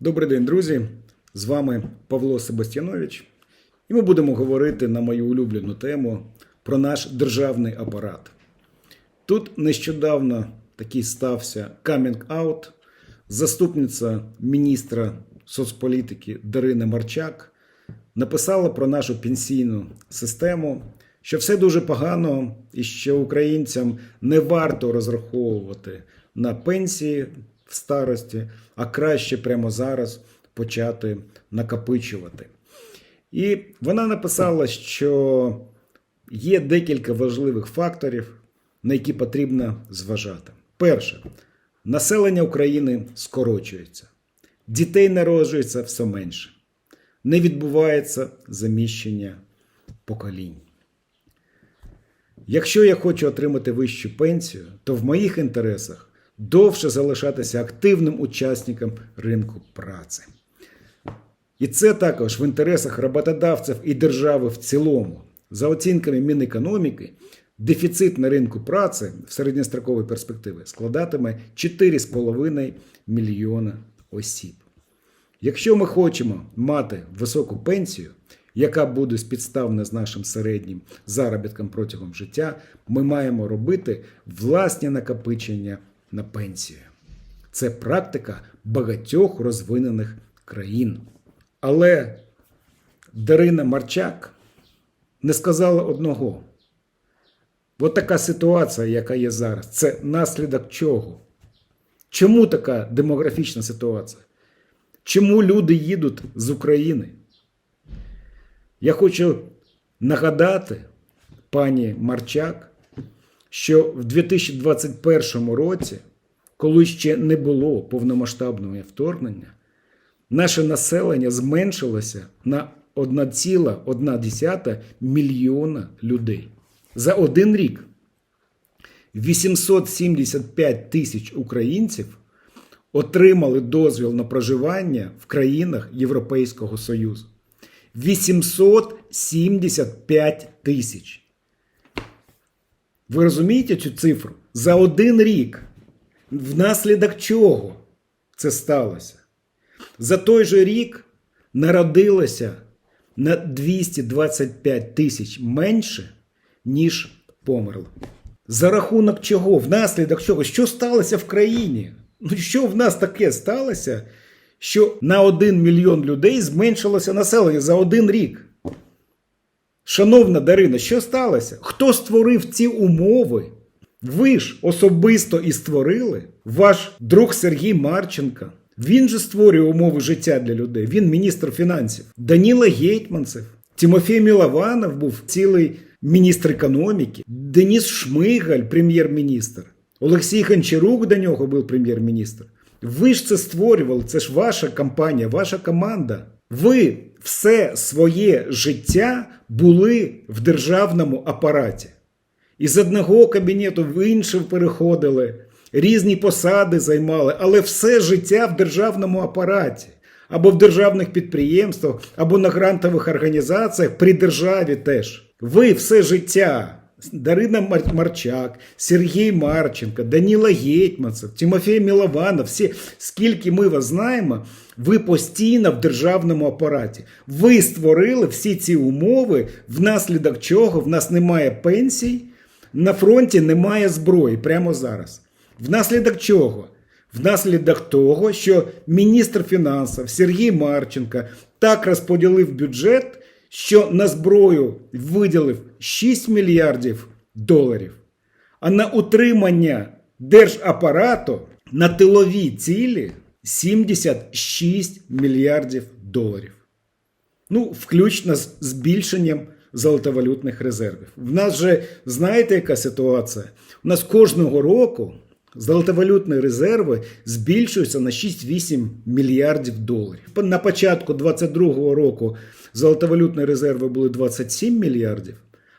Добрий день, друзі! З вами Павло Себастьянович, і ми будемо говорити на мою улюблену тему про наш державний апарат. Тут нещодавно такий стався камінг-аут. Заступниця міністра соцполітики Дарина Марчак написала про нашу пенсійну систему, що все дуже погано і що українцям не варто розраховувати на пенсії в старості, а краще прямо зараз почати накопичувати. І вона написала, що є декілька важливих факторів, на які потрібно зважати. Перше, населення України скорочується, дітей народжується все менше, не відбувається заміщення поколінь. Якщо я хочу отримати вищу пенсію, то в моїх інтересах довше залишатися активним учасником ринку праці. І це також в інтересах роботодавців і держави в цілому. За оцінками Мінекономіки, дефіцит на ринку праці в середньостроковій перспективі складатиме 4,5 мільйона осіб. Якщо ми хочемо мати високу пенсію, яка буде спідставна з нашим середнім заробітком протягом життя, ми маємо робити власні накопичення на пенсію. Це практика багатьох розвинених країн. Але Дарина Марчак не сказала одного. От така ситуація, яка є зараз, це наслідок чого? Чому така демографічна ситуація? Чому люди їдуть з України? Я хочу нагадати пані Марчак, що в 2021 році, коли ще не було повномасштабного вторгнення, наше населення зменшилося на 1,1 мільйона людей за один рік. 875 тисяч українців отримали дозвіл на проживання в країнах Європейського Союзу. 875 тисяч. Ви розумієте цю цифру? За один рік. Внаслідок чого це сталося? За той же рік народилося на 225 тисяч менше, ніж померло. За рахунок чого? Внаслідок чого? Що сталося в країні? Ну, що в нас таке сталося, що на 1 мільйон людей зменшилося населення за один рік? Шановна Дарина, що сталося? Хто створив ці умови? Ви ж особисто і створили ваш друг Сергій Марченко. Він же створює умови життя для людей. Він міністр фінансів. Даніла Гетьманцев, Тимофій Мілованов був цілий міністр економіки, Деніс Шмигаль, прем'єр-міністр, Олексій Гончарук до нього був прем'єр-міністр. Ви ж це створювали, це ж ваша компанія, ваша команда. Ви все своє життя були в державному апараті. Із одного кабінету в інший переходили, різні посади займали, але все життя в державному апараті, або в державних підприємствах, або на грантових організаціях при державі теж. Ви все життя. Дарина Марчак, Сергій Марченко, Даніла Гетьманцев, Тимофій Мілованов, всі, скільки ми вас знаємо, ви постійно в державному апараті. Ви створили всі ці умови, внаслідок чого в нас немає пенсій, на фронті немає зброї прямо зараз. Внаслідок чого? Внаслідок того, що міністр фінансів Сергій Марченко так розподілив бюджет, що на зброю виділив 6 мільярдів доларів, а на утримання держапарату на тилові цілі 76 мільярдів доларів. Ну, включно з збільшенням золотовалютних резервів. В нас же знаєте, яка ситуація? У нас кожного року золотовалютні резерви збільшуються на 6-8 мільярдів доларів. На початку 2022 року золотовалютні резерви були 27 мільярдів,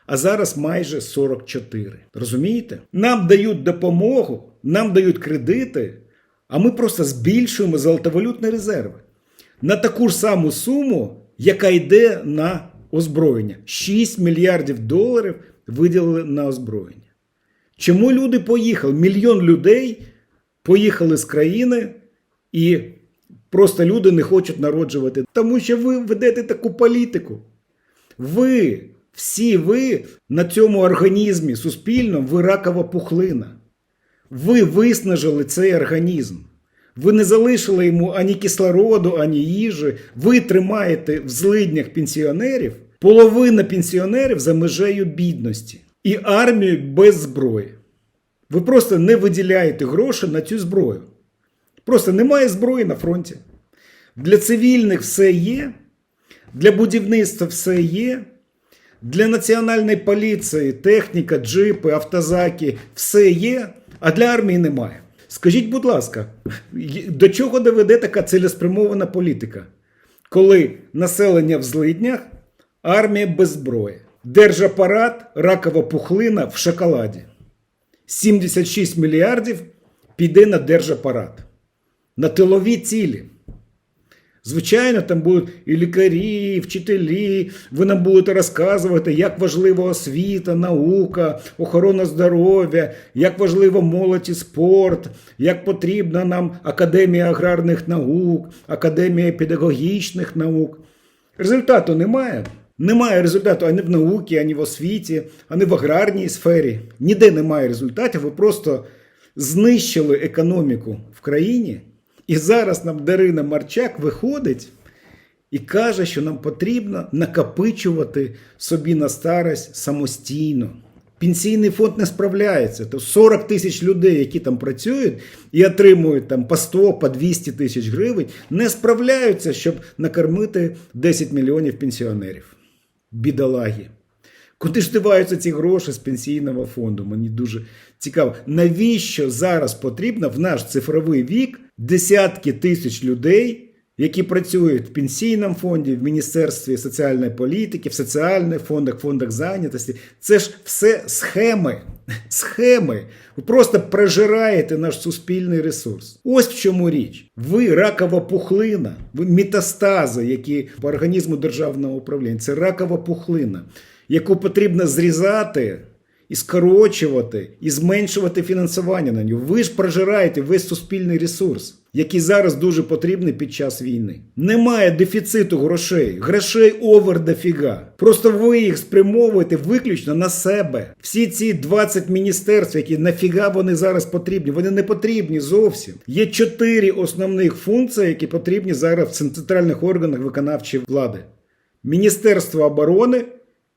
а зараз майже 44. Розумієте? Нам дають допомогу, нам дають кредити, а ми просто збільшуємо золотовалютні резерви на таку ж саму суму, яка йде на озброєння. 6 мільярдів доларів виділили на озброєння. Чому люди поїхали? Мільйон людей поїхали з країни і Просто люди не хочуть народжувати, тому що ви ведете таку політику. Ви, всі ви на цьому організмі суспільному, ви ракова пухлина. Ви виснажили цей організм. Ви не залишили йому ані кислороду, ані їжі. Ви тримаєте в злиднях пенсіонерів, половина пенсіонерів за межею бідності і армію без зброї. Ви просто не виділяєте гроші на цю зброю. Просто немає зброї на фронті. Для цивільних все є, для будівництва все є, для національної поліції техніка, джипи, автозаки все є, а для армії немає. Скажіть, будь ласка, до чого доведе така цілеспрямована політика, коли населення в злиднях, армія без зброї, держапарат, ракова пухлина в шоколаді. 76 мільярдів піде на держапарат, на тилові цілі. Звичайно, там будуть і лікарі, і вчителі. Ви нам будете розказувати, як важлива освіта, наука, охорона здоров'я, як важливо молодь і спорт, як потрібна нам академія аграрних наук, академія педагогічних наук. Результату немає. Немає результату ані в науці, ані в освіті, ані в аграрній сфері. Ніде немає результатів. Ви просто знищили економіку в країні. І зараз нам Дарина Марчак виходить і каже, що нам потрібно накопичувати собі на старость самостійно. Пенсійний фонд не справляється. То 40 тисяч людей, які там працюють і отримують там по 100, по 200 тисяч гривень, не справляються, щоб накормити 10 мільйонів пенсіонерів. Бідолаги. Куди ж диваються ці гроші з пенсійного фонду? Мені дуже цікаво. Навіщо зараз потрібно в наш цифровий вік десятки тисяч людей, які працюють в пенсійному фонді, в Міністерстві соціальної політики, в соціальних фондах, фондах зайнятості? Це ж все схеми. Схеми. Ви просто прожираєте наш суспільний ресурс. Ось в чому річ. Ви ракова пухлина, ви метастази, які по організму державного управління. Це ракова пухлина яку потрібно зрізати і скорочувати, і зменшувати фіансування на нього. Ви ж прожираєте весь суспільний ресурс, який зараз дуже потрібний під час війни. Немає дефіциту грошей, грошей овер дофіга. Просто ви їх спрямовуєте виключно на себе. Всі ці 20 міністерств, які нафіга вони зараз потрібні, вони не потрібні зовсім. Є чотири основних функції, які потрібні зараз в центральних органах виконавчої влади: Міністерство оборони.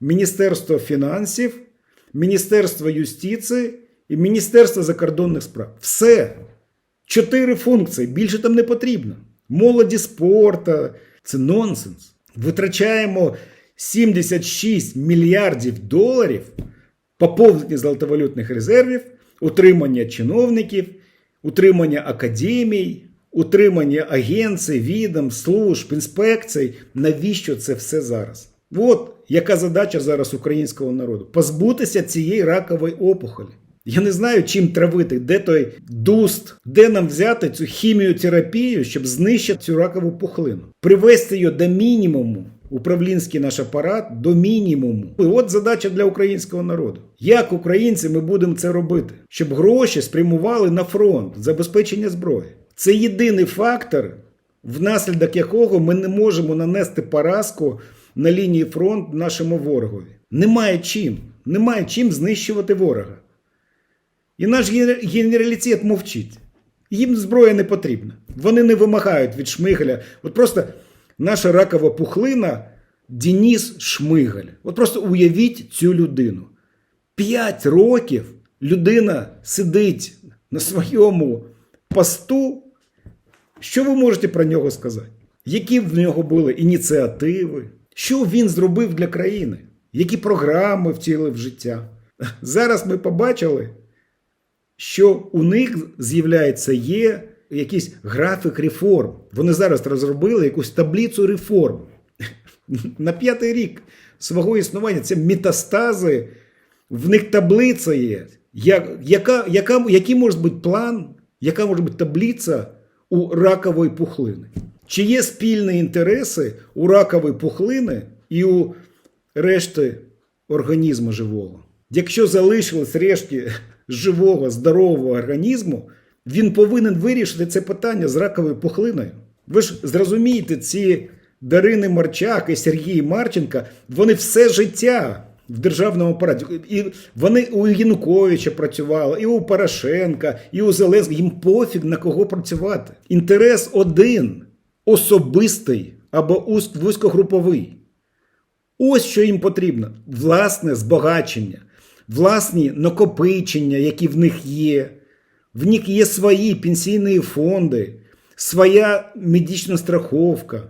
Міністерство фінансів, Міністерство юстиції і Міністерство закордонних справ. Все. Чотири функції. Більше там не потрібно. Молоді спорту. Це нонсенс. Витрачаємо 76 мільярдів доларів поповнення золотовалютних резервів, утримання чиновників, утримання академій, утримання агенцій, відомств, служб, інспекцій. Навіщо це все зараз? От яка задача зараз українського народу? Позбутися цієї ракової опухолі. Я не знаю, чим травити, де той дуст, де нам взяти цю хіміотерапію, щоб знищити цю ракову пухлину, привести її до мінімуму, управлінський наш апарат до мінімуму. І от задача для українського народу. Як українці ми будемо це робити? Щоб гроші спрямували на фронт, забезпечення зброї. Це єдиний фактор, внаслідок якого ми не можемо нанести поразку на лінії фронту нашому ворогові. Немає чим. Немає чим знищувати ворога. І наш генералітет мовчить. Їм зброя не потрібна. Вони не вимагають від Шмигаля. От просто наша ракова пухлина Дініс Шмигаль. От просто уявіть цю людину. П'ять років людина сидить на своєму посту. Що ви можете про нього сказати? Які в нього були ініціативи? Що він зробив для країни? Які програми втілив в життя? Зараз ми побачили, що у них з'являється є якийсь графік реформ. Вони зараз розробили якусь таблицю реформ. На п'ятий рік свого існування це метастази, в них таблиця є. Яка, яка, Який може бути план, яка може бути таблиця у ракової пухлини? Чи є спільні інтереси у ракової пухлини і у решти організму живого? Якщо залишилось рештки живого, здорового організму, він повинен вирішити це питання з раковою пухлиною. Ви ж зрозумієте, ці Дарини Марчак і Сергій Марченка, вони все життя в державному апараті. І вони у Януковича працювали, і у Порошенка, і у Зеленського. Їм пофіг на кого працювати. Інтерес один особистий або вузькогруповий. Ось що їм потрібно: власне збагачення, власні накопичення, які в них є. В них є свої пенсійні фонди, своя медична страховка.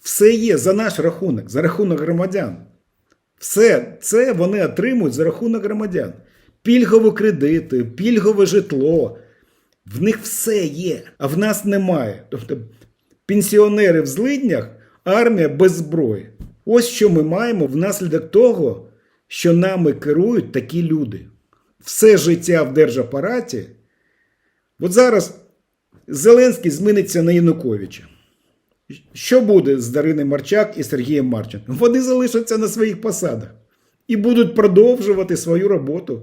Все є за наш рахунок, за рахунок громадян. Все це вони отримують за рахунок громадян. Пільгові кредити, пільгове житло. В них все є, а в нас немає. Тобто пенсіонери в злиднях, армія без зброї. Ось що ми маємо внаслідок того, що нами керують такі люди. Все життя в держапараті. От зараз Зеленський зміниться на Януковича. Що буде з Дариною Марчак і Сергієм Марченком? Вони залишаться на своїх посадах і будуть продовжувати свою роботу.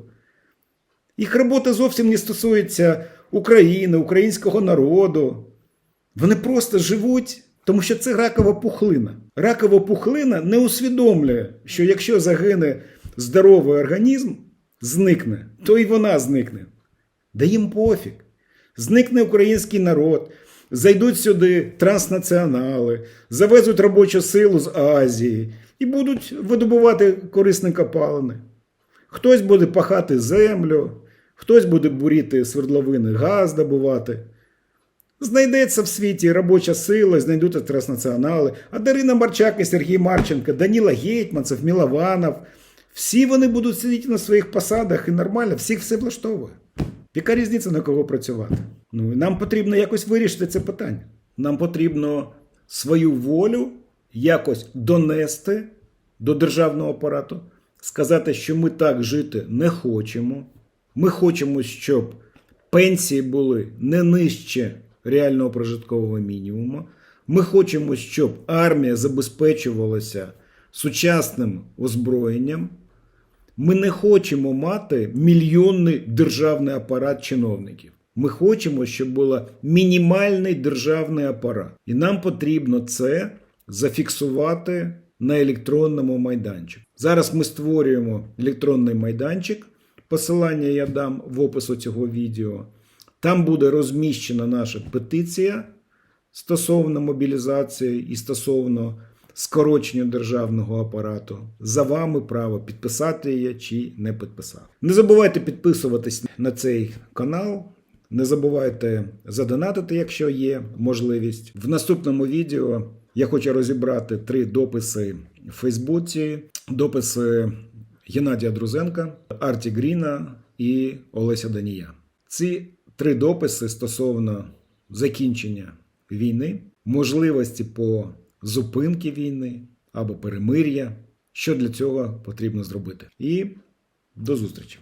Їх робота зовсім не стосується України, українського народу. Вони просто живуть, тому що це ракова пухлина. Ракова пухлина не усвідомлює, що якщо загине здоровий організм, зникне, то і вона зникне. Да їм пофіг. Зникне український народ, зайдуть сюди транснаціонали, завезуть робочу силу з Азії і будуть видобувати корисні копалини. Хтось буде пахати землю, хтось буде буріти свердловини, газ добувати. Знайдеться в світі робоча сила, знайдуться транснаціонали. А Дарина Марчак і Сергій Марченко, Даніла Гетьманцев, Мілованов. Всі вони будуть сидіти на своїх посадах і нормально, всіх все влаштовує. Яка різниця на кого працювати? Ну, нам потрібно якось вирішити це питання. Нам потрібно свою волю якось донести до державного апарату, сказати, що ми так жити не хочемо. Ми хочемо, щоб пенсії були не нижче реального прожиткового мінімуму. Ми хочемо, щоб армія забезпечувалася сучасним озброєнням. Ми не хочемо мати мільйонний державний апарат чиновників. Ми хочемо, щоб був мінімальний державний апарат. І нам потрібно це зафіксувати на електронному майданчику. Зараз ми створюємо електронний майданчик. Посилання я дам в опису цього відео. Там буде розміщена наша петиція стосовно мобілізації і стосовно скорочення державного апарату. За вами право підписати її чи не підписати. Не забувайте підписуватись на цей канал. Не забувайте задонатити, якщо є можливість. В наступному відео я хочу розібрати три дописи в Фейсбуці, дописи Геннадія Друзенка, Арті Гріна і Олеся Данія. Ці три дописи стосовно закінчення війни, можливості по зупинки війни або перемир'я, що для цього потрібно зробити. І до зустрічі!